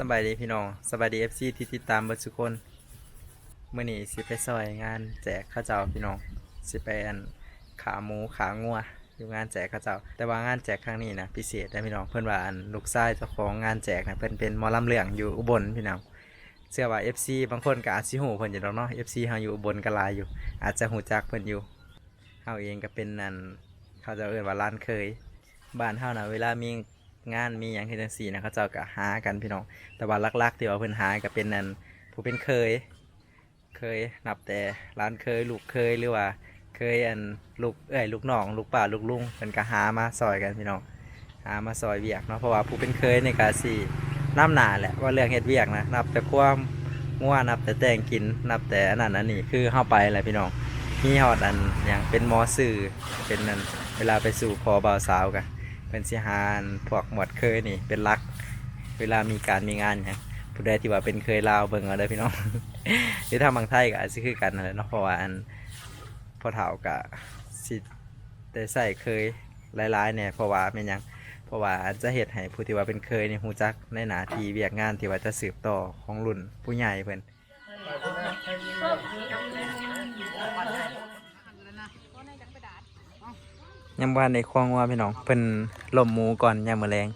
สบายดีพี่น้องสบายดีเอฟซีที่ติดตามเบิดทุกคนเมื่อนี้สิไปซอยงานแจกข้าวเจ้าพี่น้องสิไปอันขาหมูขางัวอยู่งานแจกข้าวเจ้า แต่ว่างานแจกครั้งนี้นะพิเศษได้พี่น้องเพื่อนว่าอันลูกชายเจ้าของงานแจกนะเพื่อนเป็นมอลำเหลืองอยู่อุบลพี่น้องเชื่อว่า FC บางคนก็อาจสิหูเพิ่อนอยู่เนาะ FC เฮาอยู่อุบลก็ลายอยู่ อาจจะหูจักเพิ่อนอยู่เฮาเองก็เป็นอันเขาเจะเอิ้นว่าร้านเคยบ้านเฮานะเวลามี งานมีหยังเฮ็ดจังซี่นะเขาเจ้าก็หากันพี่น้อง แต่ว่าหลักๆที่ว่าเพิ่นหาก็เป็นนั่นผู้เป็นเคย เคยนับแต่ร้านเคยลูกเคยหรือว่า เคยอันลูกเอ้ยลูกน้องลูกป้าลูกลุงเพิ่นก็หามาซอยกันพี่น้องหามาซอยเวียกเนาะเพราะว่าผู้เป็นเคยในกาสิน้ำหนาแหละว่าเรื่องเฮ็ดเวียกนะนับแต่ความง่วนับแต่แต่งกินนับแต่อันนั้นอันนี้คือเข้าไปแหละพี่น้องมีฮอดอันอย่างเป็นหมอสื่อเป็นนั่นเวลาไปสู่คอบ่าวสาวกัน เป็นสิหารพวกหมวดเคยนี่ เป็นหลัก เวลามีการมีงานเนี่ยผู้ใดที่ว่าเป็นเคยลาวเบิ่งเอาเด้พี่น้องหรือทาบางไทยก็อาจจะคือกันนั่นแหละเนาะเพราะว่าอันพอเฒ่าก็สิได้ใส่เคยหลายๆเนี่ยเพราะว่าเป็นหยังเพราะว่าอาจจะเฮ็ดให้ผู้ที่ว่าเป็นเคยนี่ฮู้จักในหน้าที่เวียกงานที่ว่าจะสืบต่อของรุ่นผู้ใหญ่เพิ่น ยังบ่ทันได้ควงว่าพี่น้องเพิ่นล่มหมูก่อนยามมื้อแลง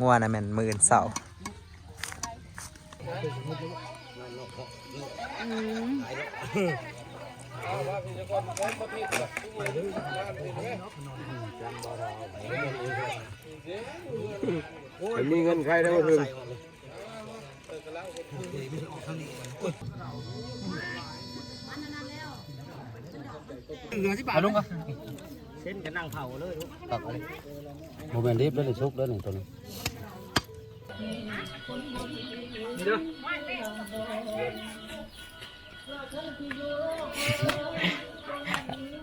งัวนะแม่นมืออนเสาร์ไม่มีเงินใครได้ก็ถึงเอาลุงก็เส้นจะนั่งเผาเลยลูกตักเลยโมเมนต์รีบแล้วเลยชุกแล้วนี่ตัวนี้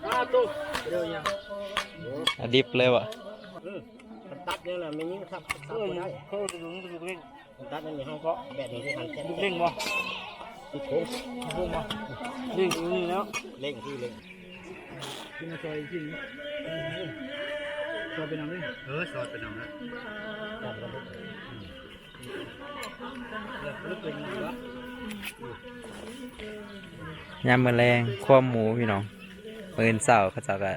อ้าตุ๊กเดี๋ยวยังอะดิบเลยวะมันตัดเนี่ยแหละไม่ยิงครับตัดไม่ได้เขาดูดูดูเร่งมันตัดนั่นนี่เขาก็แบบนี้ที่หันแค่เร่งบ่ติดโค้งโค้งบ่เร่งอยู่นี่แล้วเร่งที่เร่ง กินซอยกินซอยเป็นน้ำนี่เออซอยเป็นน้ำนะจับกันเลยเดี๋ยวลึกเลยนะยามมื้อแรงความหมูพี่น้องมืออนเสาเขาจะก็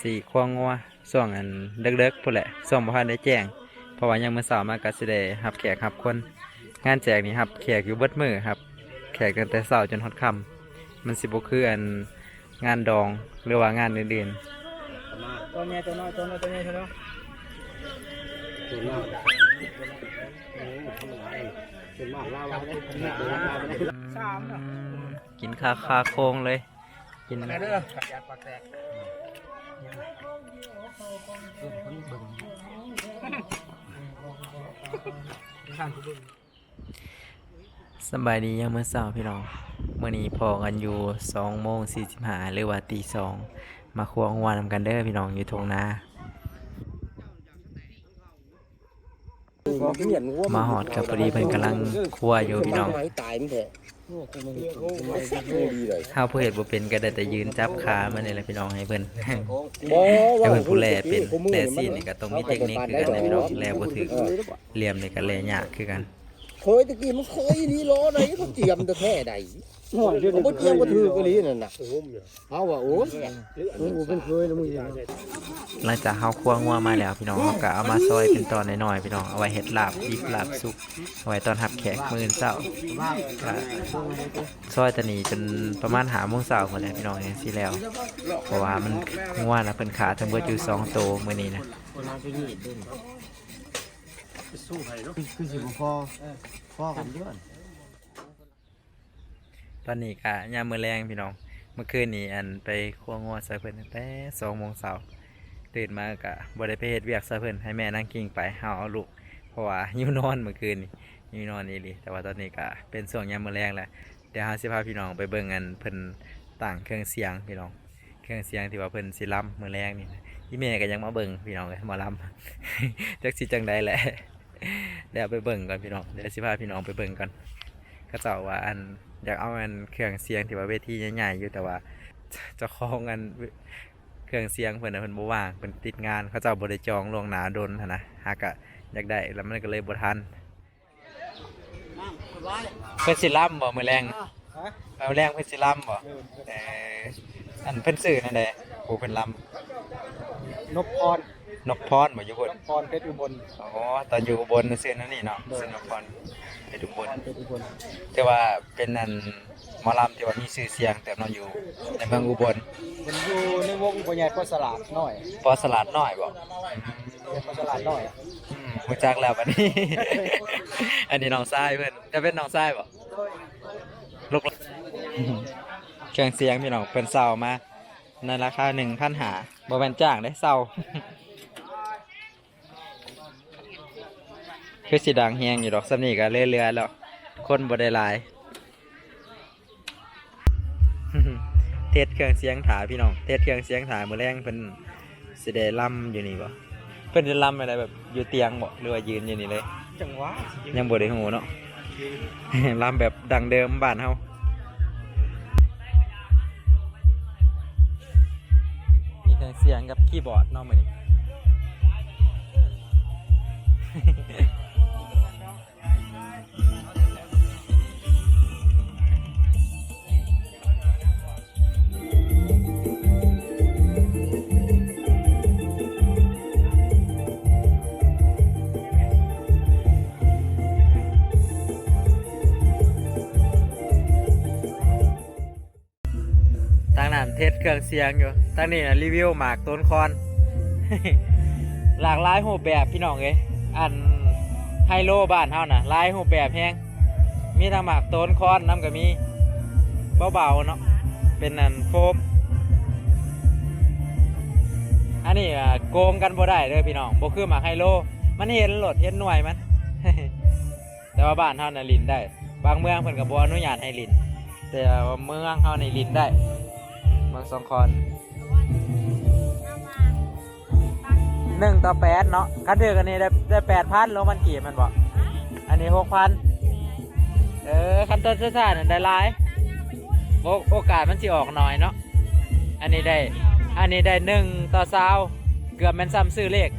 สี่ควงงัวช่วงอันเด็กๆพุ่นแหละช่วงบ่ทันได้แจ้ง เพราะว่ายังมือเสาร์มาก็สิได้รับแขกรับคน งานแจกนี่ครับแขกอยู่เบิดมือครับ แขกตั้งแต่เช้าจนฮอดคำมันสิบ่คืออัน งานดองหรือว่างานอื่นตัวใหญ่ตัวน้อยตัวน้อยตัวใหญ่เท่าไหร่ส่วนมากส่วนมากลาวเนี่ยตัวลาวเนี่ยๆอืมกินคาคาโคงเลย กินเด้อขัดยาปากแตกสำบายดียังมื้อเช้าพี่น้อง มื้อนี้พอกันอยู่2โมง45หรือว่าตีสองมาควงหัวนำกันเด้อพี่น้องอยู่ทงนามาหอดกับพอดีเพิ่นกำลังคั่วอยู่พี่น้องตายมันแท้ข้าวผู้เห็ดบ่เป็นก็ได้แต่ยืนจับขามันนี่แหละพี่น้องให้เพิ่นบ่ให้เพิ่นผู้แลเป็นแลซี่นี่ก็ต้องมีเทคนิคคือกันนะพี่น้องแลบ่ถึกเหลี่ยมนี่ก็แลยากคือกัน เคยตะกี้มันเคยนี่ล้อไหนเขาเจียมตะแค่ใดเขาบ่เจียมบ่ถือกะลีนั่นน่ะเอาว่าโอ้ยโอ้เป็นเคยแล้วมึงหลังจากเฮาคั่วงัวมาแล้วพี่น้องเฮาก็เอามาซอยเป็นตอนน้อยๆพี่น้องเอาไว้เฮ็ดลาบดิบลาบสุกเอาไว้ตอนรับแขกมื้อเช้าก็ซอยตะนี้จนประมาณ5โมงเช้าพุ่นแหละพี่น้องจังซี่แล้ว เพราะว่ามันงัวนะเพิ่นขาทั้งเบิดอยู่2โตวมื้อนี้นะ คือสิบ่พอพอกันด้วยตอนนี้ก็ยามมื้อแรงพี่น้อง เมื่อคืนนี้อันไปคั่วงัวใส่เพิ่นตั้งแต่2โมงเช้าตื่นมาก็บ่ได้ไปเฮ็ดเวียกใส่เพิ่นให้แม่นั่งกิ้งไปเฮาเอาลูกเพราะว่าหิวนอนเมื่อคืนนี้หิวนอนอีหลีแต่ว่าตอนนี้ก็เป็นช่วงยามมื้อแรงแล้วเดี๋ยวเฮาสิพาพี่น้องไปเบิ่งอันเพิ่นตั้งเครื่องเสียงพี่น้อง เครื่องเสียงที่ว่าเพิ่นสิล้ำมื้อแรงนี่นะอีแม่ก็ยังมาเบิ่งพี่น้องเลยมาล้ำจักสิจังใดแหละ เดี๋ยวไปเบิ่งก่อนพี่น้องเดี๋ยวสิพาพี่น้องไปเบิ่งก่อนก็เจ้าว่าอันอยากเอาอันเครื่องเสียงที่ว่าเวทีใหญ่ๆอยู่แต่ว่าเจ้าของอันเครื่องเสียงเพิ่นน่ะเพิ่นบ่ว่างเพิ่นติดงานเขาเจ้าบ่ได้จองล่วงหน้าโดนหั้นนะหากะอยากได้แล้วมันก็เลยบ่ทันน้ำสบายเพิ่นสิล่ำบ่มื้อแรงเอาแรงเพิ่นสิล่ำบ่เอออันเพิ่นซื้อนั่นแหละผู้เพิ่นล่ำนพพร นกพรบ่อยู่บนพรเพชรอุบลอ๋อตอนอยู่อุบนซื้อนั่นนี่เนาะซื้อนกพรไปดูบนเพชรอุบลแต่ว่าเป็นอันหมอลำที่ว่ามีชื่อเสียงแต่เนาะอยู่ในเมืองอุบลมันอยู่ในวงปัญญาก็สลาดน้อยพอสลัดน้อยบ่เป็นก็สลาดน้อยอืมรู้จักแล้วบัดนี้ อันนี้น้องชายเพิ่นจะเป็นน้องชายบ่ลูกเครื่องเสียงพี่น้องเพิ่นเซามาในราคา1,000หาบ่แม่นจ้างเด้เซา คือสิดังแฮงอยู่ดอกสำนี้ก็เรื่อยๆแล้ว คนบ่ได้หลาย เทศเครื่องเสียงถาพี่น้อง เทศเครื่องเสียงถามื้อแรงเพิ่นสิได้ล่ำอยู่นี่บ่เพิ่นจะล่ำอะไรแบบอยู่เตียงบ่หรือว่ายืนอยู่นี่เลย จังหวะยังบ่ได้ฮู้เนาะล่ำแบบดังเดิมบ้านเฮามีเครื่องเสียงกับคีย์บอร์ดเนาะมื้อนี้ เครื่องเสียงอยู่ทางนี้นะรีวิวหมากต้นคอน หลากหลายรูปแบบพี่น้องเอ้ยอันไฮโลบ้านเฮานะหลายรูปแบบแฮงมีทั้งหมากต้นคอนน้ำก็มีเบาๆเนาะเป็นอันโฟมอันนี้อะโกงกันบ่ได้เลยพี่น้องบ่คือหมากไฮโล มันเห็นหลดเห็นหน่วยมันแต่ว่าบ้านเฮาน่ะลินได้ บางเมืองเพิ่นก็บ่อนุญาตให้ลินแต่ว่าเมืองเฮานี่ลินได้ เมืองสองคอนหนึ่งต่อแปดเนาะคันถือกันนี่ได้ได้แปดพันลงมันกี่มันบอกอันนี้หกพันเออคันต้นซ่าๆนั่นได้หลายโอโอกาสมันสิออกหน่อยเนาะอันนี้ได้ อันนี้ได้หนึ่งต่อสาวเกือบแมันซ้ำซื้อเลข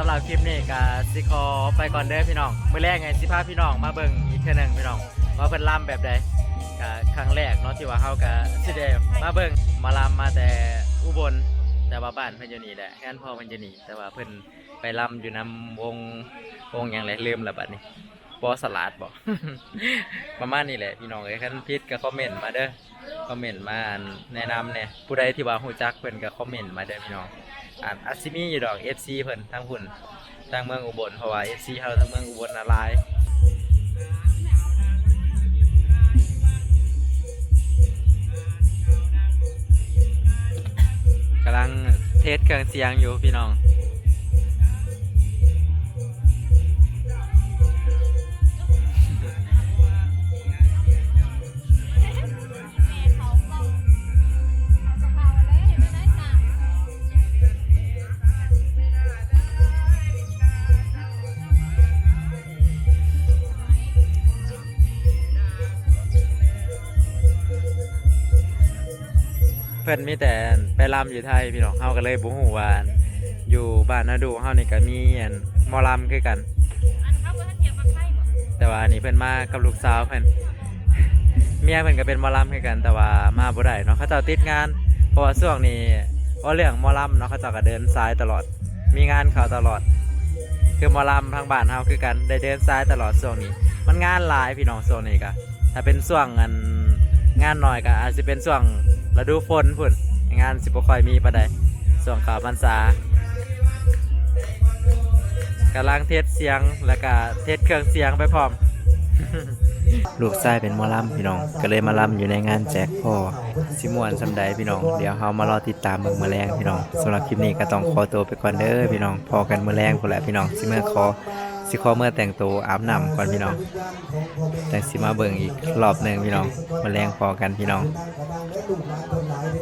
สำหรับคลิปนี้ก็สิขอไปก่อนเด้อพี่น้องมื้อแรกไงสิพาพี่น้องมาเบิ่งอีกเทื่อหนึงพี่น้องว่าเพิ่นล่ำแบบใดก็ครั้งแรกเนาะที่ว่าเฮาก็สิได้มาเบิ่งมาล่ำมาแต่อุบลแต่ว่าบ้านเพิ่นอยู่นี่แหละงานพ่อเพิ่นอยู่นี่แต่ว่าเพิ่นไปล่ำอยู่นำวงวงหยังไรลืมแล้วบัดนี้บอสลัดบ่ประมาณนี้แหละพี่น้องเอ้ยคันผิดก็คอมเมนต์มาเด้อคอมเมนต์มาแนะนำเนี่ยผู้ใดที่ว่าฮู้จักเพิ่นก็คอมเมนต์มาเด้อพี่น้อง อันอาซิมีอยู่ดอก FC เพิ่นทั้งหุ่นทั้งเมืองอุบลเพราะว่า FC เฮาทั้งเมืองอุบลน่ะหลายกำลังเทสเครื่องเสียงอยู่พี่น้อง พิ่นมีแต่ไปรำอยู่ไทยพี่น้องเฮาก็เลยบ่ฮู้ว่าอยู่บ้านนาดูเฮานี่ก็มีอันหมอลำคือกัน แต่ว่าอันนี้เพิ่นมากับลูกสาวเพิ่นเมียเพิ่นก็เป็นหมอลำคือกัน แต่ว่ามาบ่ได้เนาะเขาเจ้าติดงาน เพราะว่าช่วงนี้ว่าเรื่องหมอลำเนาะเขาเจ้าก็เดินซ้ายตลอด มีงานเขาตลอด คือหมอลำทางบ้านเฮาคือกันได้เดินซ้ายตลอดช่วงนี้ มันงานหลายพี่น้องช่วงนี้ก็ถ้าเป็นช่วงอันงานหน้อยก็อาจจะเป็นช่วง ฤดูฝนพุ่นงานสิบค่อยมีปานใดช่วงข้าพรรษากำลังเทสเสียงแล้วก็เทสเครื่องเสียงไปพร้อม ลูกชายเป็นมอลำพี่น้อง ก็เลยมาลำอยู่ในงานแจกพ่อสิมวนสำใดพี่น้อง เดี๋ยวเฮามารอติดตามเบิ่งมื้อแรงพี่น้องสำหรับคลิปนี้ก็ต้องขอตัวไปก่อนเด้อพี่น้องพอกันมือแรงพุ่นแหละพี่น้องสิเมื่อขอ สิขอเมื่อแต่งตัวอาบน้ำก่อนพี่น้องแต่สิมาเบิ่งอีกรอบหนึ่งพี่น้องมาแรงพอกันพี่น้อง